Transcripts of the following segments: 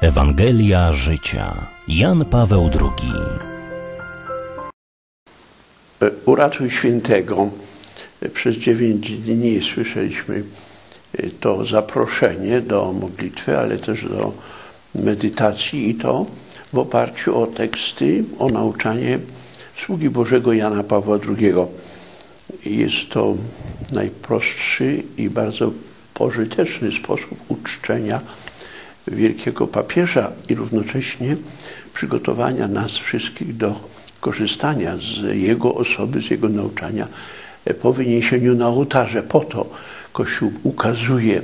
Ewangelia życia. Jan Paweł II. Uratuj świętego. Przez dziewięć dni słyszeliśmy to zaproszenie do modlitwy, ale też do medytacji i to w oparciu o teksty, o nauczanie sługi Bożego Jana Pawła II. Jest to najprostszy i bardzo pożyteczny sposób uczczenia wielkiego papieża i równocześnie przygotowania nas wszystkich do korzystania z jego osoby, z jego nauczania po wyniesieniu na ołtarze. Po to Kościół ukazuje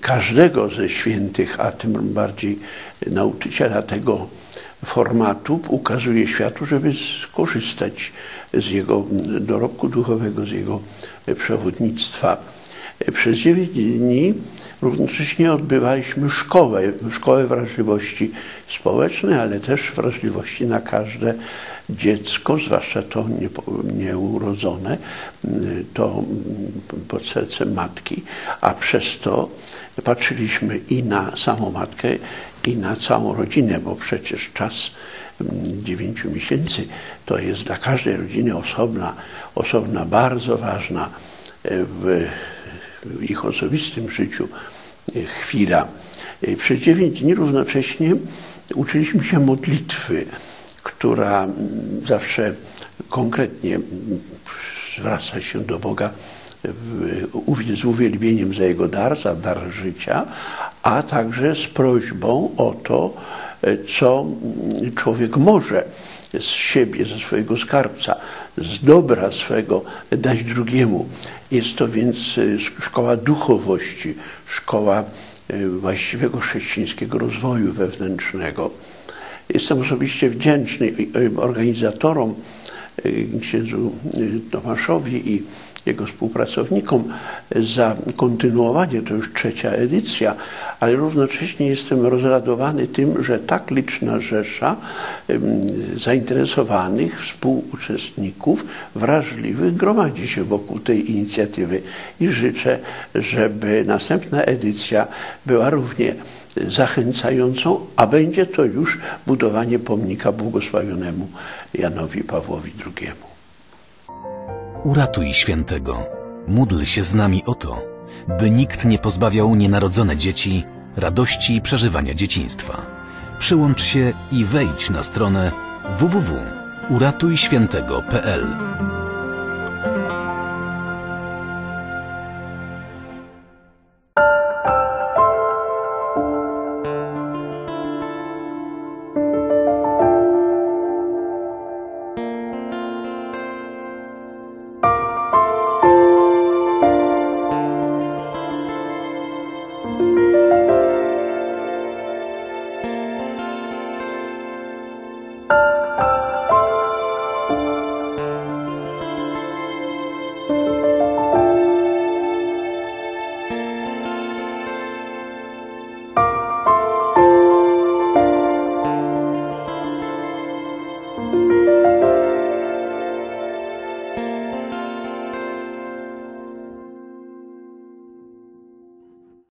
każdego ze świętych, a tym bardziej nauczyciela tego formatu, ukazuje światu, żeby skorzystać z jego dorobku duchowego, z jego przewodnictwa. Przez dziewięć dni równocześnie odbywaliśmy szkołę, szkołę wrażliwości społecznej, ale też wrażliwości na każde dziecko, zwłaszcza to nieurodzone, to pod sercem matki, a przez to patrzyliśmy i na samą matkę, i na całą rodzinę, bo przecież czas dziewięciu miesięcy to jest dla każdej rodziny osobna, osobna bardzo ważna w ich osobistym życiu chwila. Przez dziewięć dni równocześnie uczyliśmy się modlitwy, która zawsze konkretnie zwraca się do Boga z uwielbieniem za Jego dar, za dar życia, a także z prośbą o to, co człowiek może z siebie, ze swojego skarbca, z dobra swego dać drugiemu. Jest to więc szkoła duchowości, szkoła właściwego chrześcijańskiego rozwoju wewnętrznego. Jestem osobiście wdzięczny organizatorom, księdzu Tomaszowi i jego współpracownikom za kontynuowanie, to już trzecia edycja, ale równocześnie jestem rozradowany tym, że tak liczna rzesza zainteresowanych, współuczestników, wrażliwych gromadzi się wokół tej inicjatywy i życzę, żeby następna edycja była równie zachęcającą, a będzie to już budowanie pomnika błogosławionemu Janowi Pawłowi II. Uratuj świętego. Módl się z nami o to, by nikt nie pozbawiał nienarodzone dzieci radości i przeżywania dzieciństwa. Przyłącz się i wejdź na stronę www.uratujświętego.pl